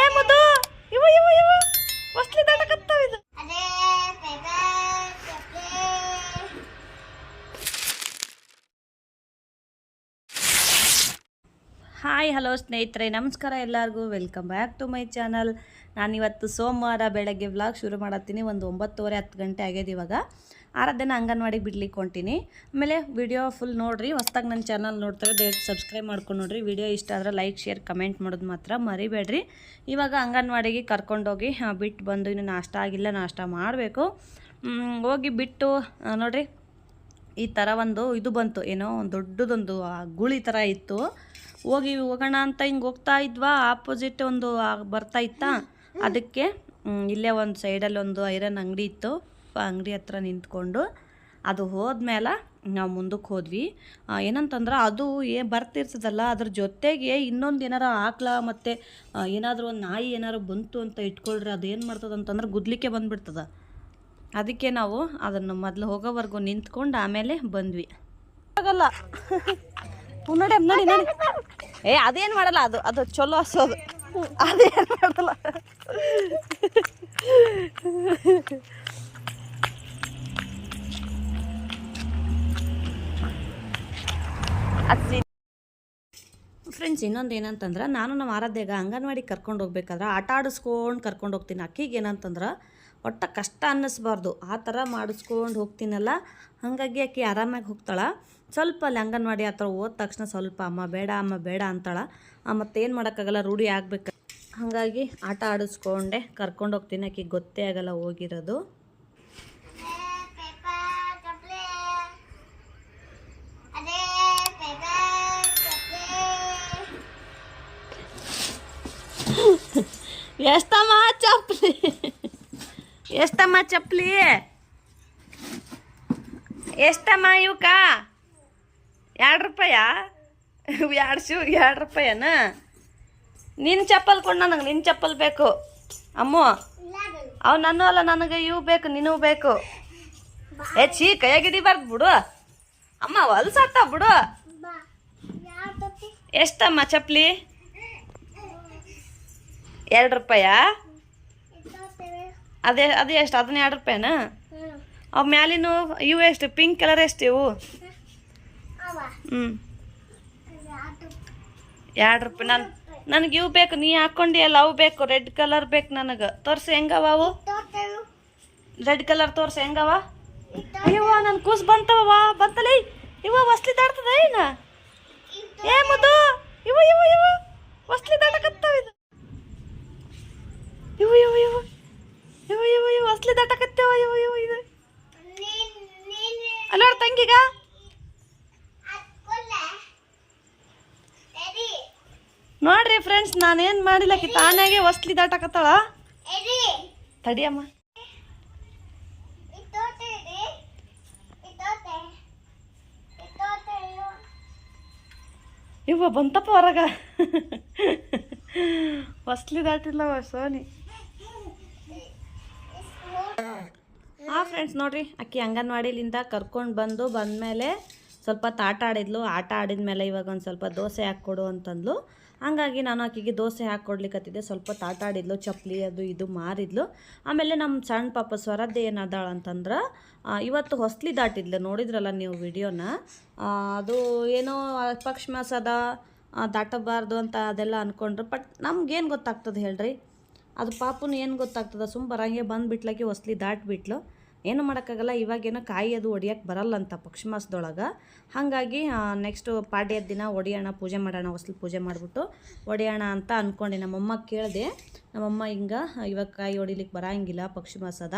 ಏ ಮದು ಇವ ಇವ ಇವ ಇದು. ಹಾಯ್, ಹಲೋ ಸ್ನೇಹಿತರೆ, ನಮಸ್ಕಾರ ಎಲ್ಲರಿಗೂ. Welcome back to my channel ನಾನಿವತ್ತು ಸೋಮವಾರ ಬೆಳಗ್ಗೆ ವ್ಲಾಗ್ ಶುರು ಮಾಡತ್ತೀನಿ. ಒಂದು ಒಂಬತ್ತುವರೆ ಹತ್ತು ಗಂಟೆ ಆಗ್ಯದ ಇವಾಗ. ಆರಾಧನ ಅಂಗನವಾಡಿಗೆ ಬಿಡ್ಲಿಕ್ಕೆ ಹೊಂಟೀನಿ. ಆಮೇಲೆ ವಿಡಿಯೋ ಫುಲ್ ನೋಡಿರಿ, ಹೊಸ್ದಾಗಿ ನನ್ನ ಚಾನಲ್ ನೋಡ್ತಾರೆ ದಯವಿಟ್ಟು ಸಬ್ಸ್ಕ್ರೈಬ್ ಮಾಡ್ಕೊಂಡು ನೋಡ್ರಿ. ವಿಡಿಯೋ ಇಷ್ಟ ಆದರೆ ಲೈಕ್ ಶೇರ್ ಕಮೆಂಟ್ ಮಾಡೋದು ಮಾತ್ರ ಮರಿಬೇಡ್ರಿ. ಇವಾಗ ಅಂಗನವಾಡಿಗೆ ಕರ್ಕೊಂಡೋಗಿ ಬಿಟ್ಟು ಬಂದು ಇನ್ನು ನಾಷ್ಟ ಆಗಿಲ್ಲ, ನಾಷ್ಟ ಮಾಡಬೇಕು. ಹೋಗಿ ಬಿಟ್ಟು ನೋಡಿರಿ, ಈ ಥರ ಒಂದು ಇದು ಬಂತು. ಏನೋ ಒಂದು ದೊಡ್ಡದೊಂದು ಗುಳಿ ಥರ ಇತ್ತು. ಹೋಗಿ ಹೋಗೋಣ ಅಂತ ಹಿಂಗೆ ಹೋಗ್ತಾ ಇದ್ವಾ? ಆಪೋಸಿಟ್ ಒಂದು ಬರ್ತಾ ಇತ್ತಾ? ಅದಕ್ಕೆ ಇಲ್ಲೇ ಒಂದು ಸೈಡಲ್ಲಿ ಒಂದು ಐರನ್ ಅಂಗಡಿ ಇತ್ತು. ಅಂಗಡಿ ಹತ್ರ ನಿಂತ್ಕೊಂಡು ಅದು ಹೋದ್ಮೇಲೆ ನಾವು ಮುಂದಕ್ಕೆ ಹೋದ್ವಿ. ಏನಂತಂದ್ರೆ ಅದು ಏ ಬರ್ತಿರ್ತದಲ್ಲ, ಅದ್ರ ಜೊತೆಗೆ ಇನ್ನೊಂದು ಏನಾರ ಆಕ್ಲ ಮತ್ತು ಏನಾದರೂ ಒಂದು ನಾಯಿ ಏನಾದ್ರು ಬಂತು ಅಂತ ಇಟ್ಕೊಳ್ರಿ, ಅದು ಏನು ಮಾಡ್ತದೆ ಅಂತಂದ್ರೆ ಗುದ್ಲಿಕ್ಕೆ ಬಂದ್ಬಿಡ್ತದ. ಅದಕ್ಕೆ ನಾವು ಅದನ್ನು ಮೊದಲು ಹೋಗೋವರೆಗೂ ನಿಂತ್ಕೊಂಡು ಆಮೇಲೆ ಬಂದ್ವಿ. ಆಗಲ್ಲ. ನೋಡಿ ನೋಡಿ ನೋಡಿ. ಏ, ಅದೇನು ಮಾಡಲ್ಲ, ಅದು ಅದು ಚಲೋ ಹಸೋದು ಅದೇನು ಮಾಡಲ್ಲ. ಅದು ಫ್ರೆಂಡ್ಸ್ ಇನ್ನೊಂದು ಏನಂತಂದ್ರೆ, ನಾನು ನಮ್ಮ ಆರಾಧ್ಯಾಗ ಅಂಗನವಾಡಿ ಕರ್ಕೊಂಡು ಹೋಗ್ಬೇಕಾದ್ರೆ ಆಟ ಆಡಿಸ್ಕೊಂಡು ಕರ್ಕೊಂಡು ಹೋಗ್ತೀನಿ. ಅಕ್ಕಿಗೆ ಏನಂತಂದ್ರೆ, ಒಟ್ಟು ಕಷ್ಟ ಅನ್ನಿಸ್ಬಾರ್ದು. ಆ ಥರ ಮಾಡಿಸ್ಕೊಂಡು ಹೋಗ್ತೀನಲ್ಲ, ಹಾಗಾಗಿ ಅಕ್ಕಿ ಆರಾಮಾಗಿ ಹೋಗ್ತಾಳೆ. ಸ್ವಲ್ಪ ಅಲ್ಲಿ ಅಂಗನವಾಡಿ ಹತ್ರ ಹೋದ ತಕ್ಷಣ ಸ್ವಲ್ಪ, ಅಮ್ಮ, ಬೇಡ ಅಮ್ಮ, ಬೇಡ ಅಂತಾಳೆ. ಮತ್ತೇನು ಮಾಡೋಕ್ಕಾಗಲ್ಲ, ರೂಢಿ ಆಗ್ಬೇಕು. ಹಾಗಾಗಿ ಆಟ ಆಡಿಸ್ಕೊಂಡೆ, ಕರ್ಕೊಂಡು ಹೋಗ್ತೀನಿ. ಆಕೆಗೆ ಗೊತ್ತೇ ಆಗಲ್ಲ, ಹೋಗಿರೋದು. ಎಷ್ಟಮ್ಮ ಚಪ್ಪಲಿ ಎಷ್ಟಮ್ಮ ಚಪ್ಪಲಿ ಎಷ್ಟಮ್ಮ ಇವಕ್ಕ? ಎರಡು ರೂಪಾಯ? ಎರಡು ಶೂ, ಎರಡು ರೂಪಾಯನ? ನಿನ್ನ ಚಪ್ಪಲ್ ಕೊಡು ನನಗೆ ನಿನ್ನ ಚಪ್ಪಲ್ ಬೇಕು. ಅಮ್ಮ, ಅವು ನನ್ನ ಅಲ್ಲ, ನನಗೆ ಇವು ಬೇಕು ನಿನಗೂ ಬೇಕು. ಏ ಛೀ ಕೈಯಾಗ ಹಿಡಿಬಾರ್ದು ಬಿಡು. ಅಮ್ಮ ಹೊಲ್ಸತ್ತ ಬಿಡು. ಎಷ್ಟಮ್ಮ ಚಪ್ಪಲಿ ಎರಡು ರೂಪಾಯಾ? ಅದೇ ಅದೇ ಎಷ್ಟು ಅದನ್ನ ಎರಡು ರೂಪಾಯಿನಾ? ಅವ್ ಮ್ಯಾಲಿನ ಇವು ಎಷ್ಟು ಪಿಂಕ್ ಕಲರ್ ಎಷ್ಟು ಇವು? ಹ್ಞೂ ಎರಡು ರೂಪಾಯಿ ನಾನು ನನಗೆ ಇವು ಬೇಕು ನೀ ಹಾಕೊಂಡಿ ಅಲ್ಲ ಅವು ಬೇಕು ರೆಡ್ ಕಲರ್ ಬೇಕು ನನಗೆ. ತೋರ್ಸಿ ಹೆಂಗವ ಅವು? ರೆಡ್ ಕಲರ್ ತೋರ್ಸಿ ಹೆಂಗವ? ಅಯ್ಯವ್ವ ನನ್ನ ಕೂಸು ಬಂತವ ಬಂತಲ್ಲ ಇವ ವಸ್ಲಿ ದಾಡ್ತದ ಏನ ಏ ಮುದ್ದು ಇವ ಇವ ಇವ ಹೊಸ್ಲಿ ದಾಟಕತ್ತಾವ ಇದು ಇವ ಇವ ಇವ ಇವ ಇವ ಇವ ಹೊಸ್ಲಿ ದಾಟಕತ್ತೇವ ಇವ ಇವ ಇದು ನೀನ್ ನೀನ್ ಅಲ್ಲೋಡ್ ತಂಗಿಗ ಹಾಕ್ಕೊಳ್ಳೆ ಎರಿ ನೋಡ್ರಿ ಫ್ರೆಂಡ್ಸ್ ನಾನೇನು ಮಾಡಿಲ್ಲ ತಾನಾಗೆ ಹೊಸ್ಲಿ ದಾಟಕತ್ತಾಳ? ತಡಿಯಮ್ಮ. ಇವ ಬಂತಪ್ಪ ಹೊರಗ. ಹೊಸ್ಲಿ ದಾಟಿಲ್ಲವ ಸೋನಿ. ಹಾಂ ಫ್ರೆಂಡ್ಸ್ ನೋಡ್ರಿ ಅಕ್ಕಿ ಅಂಗನವಾಡಿಲಿಂದ ಕರ್ಕೊಂಡು ಬಂದು ಬಂದಮೇಲೆ ಸ್ವಲ್ಪ ತಾಟ ಆಡಿದ್ಲು, ಆಟ ಆಡಿದ್ಮೇಲೆ ಇವಾಗ ಒಂದು ಸ್ವಲ್ಪ ದೋಸೆ ಹಾಕ್ಕೊಡು ಅಂತಂದ್ಲು. ಹಂಗಾಗಿ ನಾನು ಆಕೆಗೆ ದೋಸೆ ಹಾಕ್ಕೊಡ್ಲಿಕ್ಕತ್ತಿದ್ದೆ ಸ್ವಲ್ಪ ತಾಟ ಆಡಿದ್ಲು ಚಪ್ಪಲಿ ಅದು ಇದು ಮಾರಿದ್ಲು. ಆಮೇಲೆ ನಮ್ಮ ಸಣ್ಣ ಪಾಪ ಸ್ವರದ್ದು ಏನದಾಳ ಅಂತಂದ್ರೆ ಇವತ್ತು ಹೊಸ್ಲಿ ದಾಟಿದ್ಲು, ನೋಡಿದ್ರಲ್ಲ ನೀವು ವಿಡಿಯೋನ? ಅದು ಏನೋ ಪಕ್ಷ ಮಾಸದ ದಾಟಬಾರ್ದು ಅಂತ ಅದೆಲ್ಲ ಅಂದ್ಕೊಂಡ್ರು ಬಟ್ ನಮ್ಗೇನು ಗೊತ್ತಾಗ್ತದೆ ಹೇಳ್ರಿ? ಅದು ಪಾಪುನ ಏನು ಗೊತ್ತಾಗ್ತದೆ? ಸುಮ್ ಬರಂಗೆ ಬಂದುಬಿಟ್ಲಾಕಿ ಹೊಸ್ಲಿ ದಾಟ್ಬಿಟ್ಲು. ಏನು ಮಾಡೋಕ್ಕಾಗಲ್ಲ, ಇವಾಗೇನೋ ಕಾಯಿ ಅದು ಹೊಡಿಯೋಕೆ ಬರಲ್ಲ ಅಂತ ಪಕ್ಷಿಮಾಸದೊಳಗೆ ಹಾಗಾಗಿ ನೆಕ್ಸ್ಟು ಪಾಡ್ಯದ ದಿನ ಒಡಿಯೋಣ ಪೂಜೆ ಮಾಡೋಣ, ಹೊಸಲು ಪೂಜೆ ಮಾಡಿಬಿಟ್ಟು ಒಡೆಯೋಣ ಅಂತ ಅಂದ್ಕೊಂಡೆ ನಮ್ಮಮ್ಮ ಕೇಳಿದೆ, ನಮ್ಮಮ್ಮ ಹಿಂಗೆ, ಇವಾಗ ಕಾಯಿ ಹೊಡಿಲಿಕ್ಕೆ ಬರಂಗಿಲ್ಲ, ಪಕ್ಷಿ ಮಾಸದ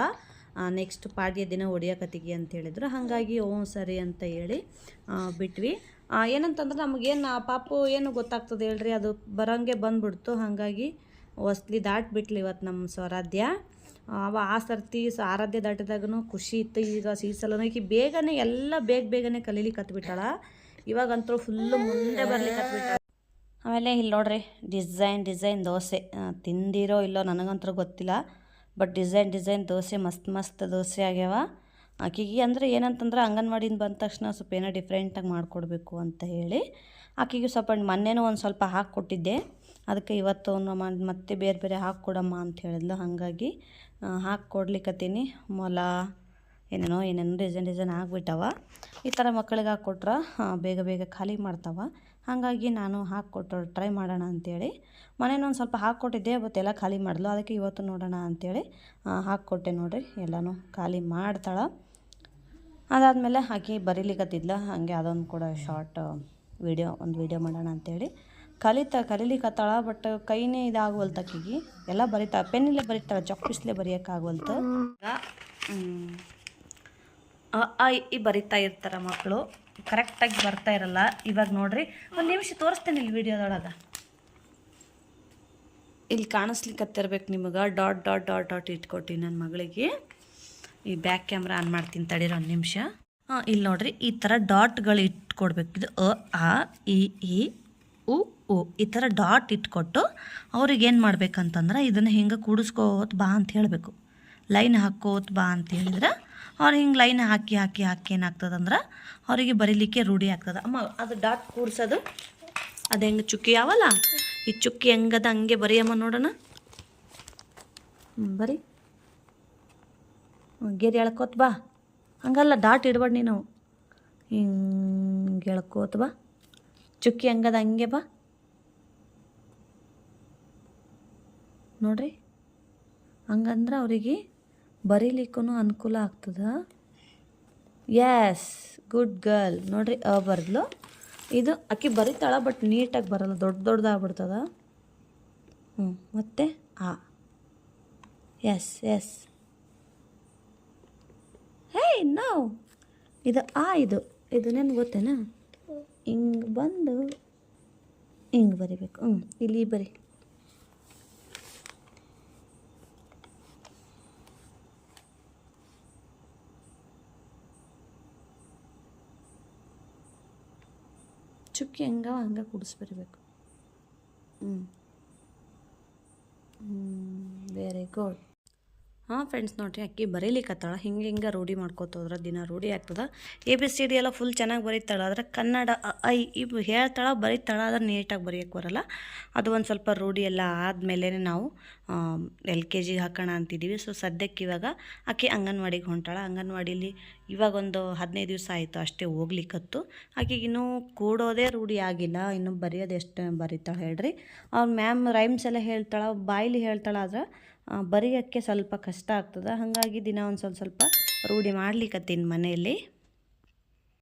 ನೆಕ್ಸ್ಟ್ ಪಾಡ್ಯ ದಿನ ಹೊಡಿಯಕತ್ತಿಗೆ ಅಂತ ಹೇಳಿದ್ರು. ಹಾಗಾಗಿ, ಓಂ, ಸರಿ ಅಂತ ಹೇಳಿ ಬಿಟ್ವಿ. ಏನಂತಂದ್ರೆ ನಮಗೇನು ಪಾಪು ಏನು ಗೊತ್ತಾಗ್ತದೆ ಹೇಳ್ರಿ, ಅದು ಬರೋಂಗೆ ಬಂದ್ಬಿಡ್ತು. ಹಾಗಾಗಿ, ಹೊಸ್ಲಿ ದಾಟ್ಬಿಟ್ಲು ಇವತ್ತು ನಮ್ಮ ಸ್ವರಾಧ್ಯ. ಅವ ಆ ಸರ್ತಿ ಆರಾಧ್ಯ ದಾಟಿದಾಗೂ ಖುಷಿ ಇತ್ತು. ಈಗ ಈ ಈಕಿ ಬೇಗನೆ ಎಲ್ಲ ಬೇಗ ಬೇಗನೆ ಕಲೀಲಿಕ್ಕೆ ಹತ್ಬಿಟ್ಟಾಳ ಇವಾಗಂತೂ ಫುಲ್ಲು ಮುಂದೆ ಬರ್ಲಿಕ್ಕೆ ಹತ್ಬಿಟ್ಟಾಳ ಆಮೇಲೆ ಇಲ್ಲಿ ನೋಡ್ರಿ, ಡಿಸೈನ್ ಡಿಸೈನ್ ದೋಸೆ. ತಿಂದಿರೋ ಇಲ್ಲೋ ನನಗಂತೂ ಗೊತ್ತಿಲ್ಲ, ಬಟ್ ಡಿಸೈನ್ ಡಿಸೈನ್ ದೋಸೆ ಮಸ್ತ್ ಮಸ್ತ್ ದೋಸೆ ಆಗ್ಯಾವ. ಆಕೆಗೆ ಅಂದರೆ ಏನಂತಂದ್ರೆ ಅಂಗನವಾಡಿಯಿಂದ ಬಂದ ತಕ್ಷಣ ಸ್ವಲ್ಪ ಏನೋ ಡಿಫ್ರೆಂಟಾಗಿ ಮಾಡಿಕೊಡ್ಬೇಕು ಅಂತ ಹೇಳಿ ಆಕೆಗೆ ಸ್ವಲ್ಪ ಮೊನ್ನೆನೂ ಒಂದು ಸ್ವಲ್ಪ ಹಾಕ್ಕೊಟ್ಟಿದ್ದೆ ಅದಕ್ಕೆ ಇವತ್ತು ಮತ್ತೆ ಬೇರೆ ಬೇರೆ ಹಾಕ್ಕೊಡಮ್ಮ ಅಂತ ಹೇಳಿದ್ಲು. ಹಾಗಾಗಿ ಹಾಕ್ಕೊಡ್ಲಿಕ್ಕತ್ತೀನಿ ಮೊಲ, ಏನೇನೋ ಏನೇನೋ ಡಿಸೈನ್ ಡಿಸೈನ್ ಆಗಿಬಿಟ್ಟವ. ಈ ಥರ ಮಕ್ಕಳಿಗೆ ಹಾಕ್ಕೊಟ್ರೆ ಬೇಗ ಬೇಗ ಖಾಲಿ ಮಾಡ್ತಾವ. ಹಾಗಾಗಿ ನಾನು ಹಾಕ್ಕೊಟ್ಟು ಟ್ರೈ ಮಾಡೋಣ ಅಂಥೇಳಿ ಮನೇನ ಒಂದು ಸ್ವಲ್ಪ ಹಾಕ್ಕೊಟ್ಟಿದ್ದೆ ಅವತ್ತೆಲ್ಲ ಖಾಲಿ ಮಾಡಿದ್ಲು. ಅದಕ್ಕೆ ಇವತ್ತು ನೋಡೋಣ ಅಂಥೇಳಿ ಹಾಕ್ಕೊಟ್ಟೆ ನೋಡಿರಿ. ಎಲ್ಲನೂ ಖಾಲಿ ಮಾಡ್ತಾಳೆ. ಅದಾದಮೇಲೆ ಹಾಕಿ ಬರೀಲಿಕ್ಕತ್ತಿದ್ಲ ಹಾಗೆ ಅದೊಂದು ಕೂಡ ಶಾರ್ಟ್ ವಿಡಿಯೋ ಒಂದು ವಿಡಿಯೋ ಮಾಡೋಣ ಅಂಥೇಳಿ ಕಲಿತ ಕಲಿಲಿಕತ್ತಾಳ ಬಟ್ ಕೈನೇ ಇದಾಗವಲ್ತು ಆಕಿಗೆ ಎಲ್ಲ ಬರಿತಾಳೆ ಪೆನ್ನಲ್ಲೇ ಬರೀತಾಳೆ ಚೊಕ್ಪಿಸ್ಲೇ ಬರೆಯೋಕ್ಕಾಗವಲ್ತು. ಅ ಆ, ಇ, ಈ ಬರಿತಾ ಇರ್ತಾರೆ ಮಕ್ಕಳು ಕರೆಕ್ಟಾಗಿ ಬರ್ತಾ ಇರಲ್ಲ. ಇವಾಗ ನೋಡ್ರಿ ಒಂದು ನಿಮಿಷ ತೋರಿಸ್ತೇನೆ ಇಲ್ಲಿ ವಿಡಿಯೋದೊಳಗೆ. ಇಲ್ಲಿ ಕಾಣಿಸ್ಲಿಕ್ಕತ್ತಿರ್ಬೇಕು ನಿಮಗೆ ಡಾಟ್ ಡಾಟ್ ಡಾಟ್ ಡಾಟ್ ಇಟ್ಕೊಟ್ಟು ನನ್ನ ಮಗಳಿಗೆ. ಈ ಬ್ಯಾಕ್ ಕ್ಯಾಮ್ರಾ ಆನ್ ಮಾಡ್ತೀನಿ ತಡೀರಿ ಒಂದು ನಿಮಿಷ. ಹಾಂ ಇಲ್ಲಿ ನೋಡ್ರಿ ಈ ಥರ ಡಾಟ್ಗಳು ಇಟ್ಕೊಡ್ಬೇಕು. ಇದು ಅ ಆ ಇ ಉ ಉ ಈ ಥರ ಡಾಟ್ ಇಟ್ಕೊಟ್ಟು ಅವ್ರಿಗೆ ಏನು ಮಾಡ್ಬೇಕಂತಂದ್ರೆ ಇದನ್ನು ಹಿಂಗೆ ಕೂಡಿಸ್ಕೋತ್ ಬಾ ಅಂತ ಹೇಳಬೇಕು. ಲೈನ್ ಹಾಕೋತ್ ಬಾ ಅಂತ ಹೇಳಿದ್ರೆ ಅವ್ರು ಹಿಂಗೆ ಲೈನ್ ಹಾಕಿ ಹಾಕಿ ಹಾಕಿ ಏನಾಗ್ತದಂದ್ರೆ ಅವರಿಗೆ ಬರೀಲಿಕ್ಕೆ ರೂಢಿ ಆಗ್ತದೆ. ಅಮ್ಮ, ಅದು ಡಾಟ್ ಕೂಡ್ಸೋದು, ಅದು ಹೆಂಗೆ ಚುಕ್ಕಿ ಯಾವಲ್ಲ? ಈ ಚುಕ್ಕಿ ಹೆಂಗದ ಹಂಗೆ ಬರೀಯಮ್ಮ ನೋಡೋಣ. ಬರಿ. ಗೆರೆ ಎಳ್ಕೋತ ಬಾ. ಹಂಗಲ್ಲ, ಡಾಟ್ ಇಡ್ಬೇಡ ನೀನು. ಹಿಂಗೆ ಎಳ್ಕೋತ ಬಾ. ಚುಕ್ಕಿ ಹಂಗದ ಹಂಗೆ ಬಾ. ನೋಡ್ರಿ, ಹಂಗಂದ್ರೆ ಅವರಿಗೆ ಬರೀಲಿಕ್ಕೂ ಅನುಕೂಲ ಆಗ್ತದ. ಎಸ್ ಗುಡ್ ಗರ್ಲ್ ನೋಡ್ರಿ, ಅ ಬರ್ದ್ಲು. ಇದು ಅಕ್ಕಿ ಬರೀತಾಳ ಬಟ್ ನೀಟಾಗಿ ಬರಲ್ಲ, ದೊಡ್ಡ ದೊಡ್ಡದಾಗ್ಬಿಡ್ತದ. ಹ್ಞೂ ಮತ್ತೆ, ಆ. ಎಸ್ ಎಸ್ ಹೇ ನೋ ಇದು ಆ, ಇದು. ಇದು ನೆನ್ ಗೊತ್ತೇನಾ? ಹಿಂಗೆ ಬಂದು ಹಿಂಗೆ ಬರಿಬೇಕು. ಹ್ಞೂ ಇಲ್ಲಿ ಬರಿ. ಚುಕ್ಕಿ ಹೆಂಗವ ಹಂಗೆ ಕುಡಿಸ್ಬರಿಬೇಕು ಹ್ಞೂ ವೆರಿ ಗುಡ್ ಹಾಂ ಫ್ರೆಂಡ್ಸ್ ನೋಡಿರಿ ಅಕ್ಕಿ ಬರೀಲಿಕ್ಕತ್ತಾಳ ಹಿಂಗೆ ಹಿಂಗೆ ರೂಢಿ ಮಾಡ್ಕೋತೋದ್ರ ದಿನ ರೂಢಿ ಆಗ್ತದ. ಎ ಬಿ ಸಿ ಡಿ ಎಲ್ಲ ಫುಲ್ ಚೆನ್ನಾಗಿ ಬರೀತಾಳೆ, ಆದ್ರೆ ಕನ್ನಡ ಐ, ಇ ಹೇಳ್ತಾಳ, ಬರೀತಾಳ, ಆದ್ರೆ ನೀಟಾಗಿ ಬರೆಯೋಕ್ಕೆ ಬರಲ್ಲ. ಅದು ಒಂದು ಸ್ವಲ್ಪ ರೂಢಿ ಎಲ್ಲ ಆದಮೇಲೆ ನಾವು ಎಲ್ ಕೆ ಜಿಗೆ ಹಾಕೋಣ ಅಂತಿದ್ದೀವಿ ಸೊ ಸದ್ಯಕ್ಕೆ ಇವಾಗ ಆಕೆ ಅಂಗನವಾಡಿಗೆ ಹೊಂಟಾಳ. ಅಂಗನವಾಡಿಲಿ ಇವಾಗ ಒಂದು ಹದಿನೈದು ದಿವಸ ಆಯಿತು ಅಷ್ಟೇ ಹೋಗ್ಲಿಕ್ಕತ್ತು ಆಕೆಗೆ ಇನ್ನೂ ಕೂಡೋದೇ ರೂಢಿ ಆಗಿಲ್ಲ. ಇನ್ನೂ ಬರೆಯೋದು ಎಷ್ಟು ಬರೀತಾಳೆ ಹೇಳ್ರಿ. ಅವ್ರ ಮ್ಯಾಮ್ ರೈಮ್ಸ್ ಎಲ್ಲ ಹೇಳ್ತಾಳೆ ಬಾಯಲ್ಲಿ ಹೇಳ್ತಾಳೆ, ಆದ್ರೆ ಬರೆಯೋಕ್ಕೆ ಸ್ವಲ್ಪ ಕಷ್ಟ ಆಗ್ತದೆ. ಹಾಗಾಗಿ ದಿನ ಒಂದು ಸ್ವಲ್ಪ ಸ್ವಲ್ಪ ರೂಢಿ ಮಾಡ್ಲಿಕ್ಕತ್ತೀನಿ ಮನೆಯಲ್ಲಿ.